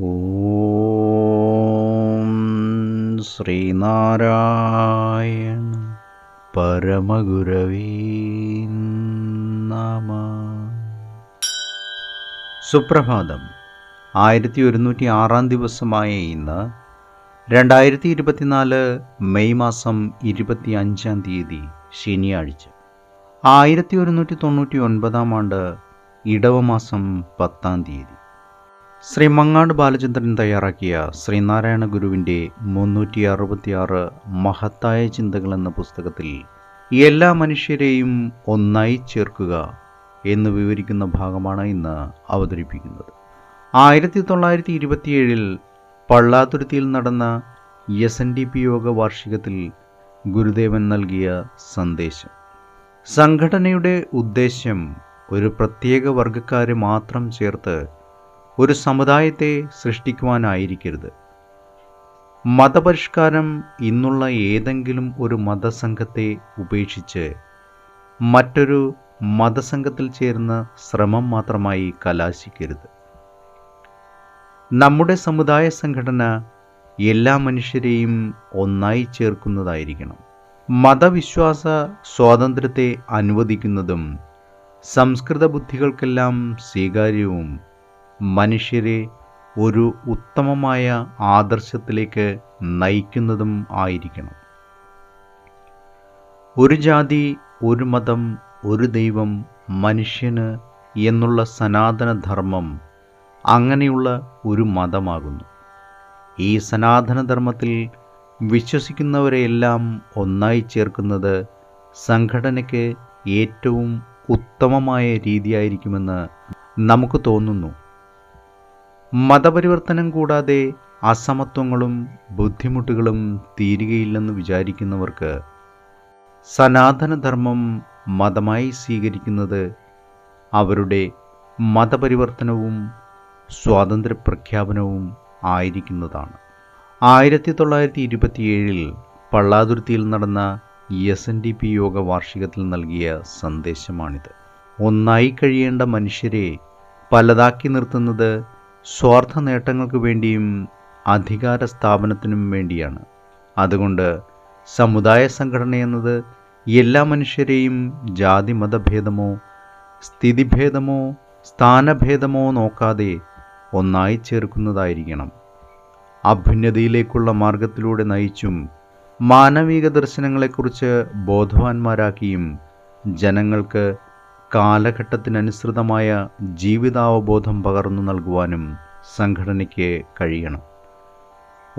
ഓം ശ്രീനാരായണ പരമഗുരവീ നമ. സുപ്രഭാതം. ആയിരത്തി ഒരുന്നൂറ്റി ആറാം ദിവസമായ ഇന്ന് രണ്ടായിരത്തി ഇരുപത്തിനാല് മെയ് മാസം ഇരുപത്തി അഞ്ചാം തീയതി ശനിയാഴ്ച. ആയിരത്തി ഒരുന്നൂറ്റി തൊണ്ണൂറ്റി ഒൻപതാം ആണ്ട് ഇടവമാസം പത്താം തീയതി. ശ്രീ മങ്ങാട് ബാലചന്ദ്രൻ തയ്യാറാക്കിയ ശ്രീനാരായണ ഗുരുവിന്റെ മുന്നൂറ്റി അറുപത്തിയാറ് മഹത്തായ ചിന്തകൾ എന്ന പുസ്തകത്തിൽ എല്ലാ മനുഷ്യരെയും ഒന്നായി ചേർക്കുക എന്ന് വിവരിക്കുന്ന ഭാഗമാണ് ഇന്ന് അവതരിപ്പിക്കുന്നത്. ആയിരത്തി തൊള്ളായിരത്തി ഇരുപത്തിയേഴിൽ പള്ളാതുരുത്തിയിൽ നടന്ന എസ് എൻ ഡി പി യോഗ വാർഷികത്തിൽ ഗുരുദേവൻ നൽകിയ സന്ദേശം. സംഘടനയുടെ ഉദ്ദേശ്യം ഒരു പ്രത്യേക വർഗക്കാരെ മാത്രം ചേർത്ത് ഒരു സമുദായത്തെ സൃഷ്ടിക്കുവാനായിരിക്കരുത്. മതപരിഷ്കാരം ഇന്നുള്ള ഏതെങ്കിലും ഒരു മതസംഘത്തെ ഉപേക്ഷിച്ച് മറ്റൊരു മതസംഘത്തിൽ ചേരുന്ന ശ്രമം മാത്രമായി കലാശിക്കരുത്. നമ്മുടെ സമുദായ സംഘടന എല്ലാ മനുഷ്യരെയും ഒന്നായി ചേർക്കുന്നതായിരിക്കണം. മതവിശ്വാസ സ്വാതന്ത്ര്യത്തെ അനുവദിക്കുന്നതും സംസ്കൃത ബുദ്ധികൾക്കെല്ലാം സ്വീകാര്യവും മനുഷ്യരെ ഒരു ഉത്തമമായ ആദർശത്തിലേക്ക് നയിക്കുന്നതും ആയിരിക്കണം. ഒരു ജാതി ഒരു മതം ഒരു ദൈവം മനുഷ്യന് എന്നുള്ള സനാതനധർമ്മം അങ്ങനെയുള്ള ഒരു മതമാകുന്നു. ഈ സനാതനധർമ്മത്തിൽ വിശ്വസിക്കുന്നവരെയെല്ലാം ഒന്നായി ചേർക്കുന്നത് സംഘടനയ്ക്ക് ഏറ്റവും ഉത്തമമായ രീതിയായിരിക്കുമെന്ന് നമുക്ക് തോന്നുന്നു. മതപരിവർത്തനം കൂടാതെ അസമത്വങ്ങളും ബുദ്ധിമുട്ടുകളും തീരുകയില്ലെന്ന് വിചാരിക്കുന്നവർക്ക് സനാതനധർമ്മം മതമായി സ്വീകരിക്കുന്നത് അവരുടെ മതപരിവർത്തനവും സ്വാതന്ത്ര്യ പ്രഖ്യാപനവും ആയിരിക്കുന്നതാണ്. ആയിരത്തി തൊള്ളായിരത്തി ഇരുപത്തിയേഴിൽ പള്ളാതുരുത്തിയിൽ നടന്ന എസ് എൻ ഡി പി യോഗ വാർഷികത്തിൽ നൽകിയ സന്ദേശമാണിത്. ഒന്നായി കഴിയേണ്ട മനുഷ്യരെ പലതാക്കി നിർത്തുന്നത് സ്വാർത്ഥ നേട്ടങ്ങൾക്ക് വേണ്ടിയും അധികാര സ്ഥാപനത്തിനും വേണ്ടിയാണ്. അതുകൊണ്ട് സമുദായ സംഘടന എന്നത് എല്ലാ മനുഷ്യരെയും ജാതി മതഭേദമോ സ്ഥിതിഭേദമോ സ്ഥാനഭേദമോ നോക്കാതെ ഒന്നായി ചേർക്കുന്നതായിരിക്കണം. അഭ്യുന്നതിയിലേക്കുള്ള മാർഗത്തിലൂടെ നയിച്ചും മാനവിക ദർശനങ്ങളെക്കുറിച്ച് ബോധവാന്മാരാക്കിയും ജനങ്ങൾക്ക് കാലഘട്ടത്തിനനുസൃതമായ ജീവിതാവബോധം പകർന്നു നൽകുവാനും സംഘടനയ്ക്ക് കഴിയണം.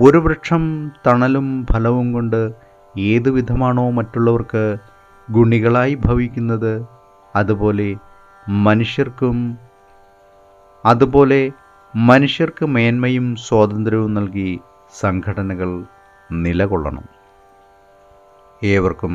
ഒരു വൃക്ഷം തണലും ഫലവും കൊണ്ട് ഏതു വിധമാണോ മറ്റുള്ളവർക്ക് ഗുണികളായി ഭവിക്കുന്നത് അതുപോലെ മനുഷ്യർക്കും അതുപോലെ മനുഷ്യർക്ക് മേന്മയും സ്വാതന്ത്ര്യവും നൽകി സംഘടനകൾ നിലകൊള്ളണം. ഏവർക്കും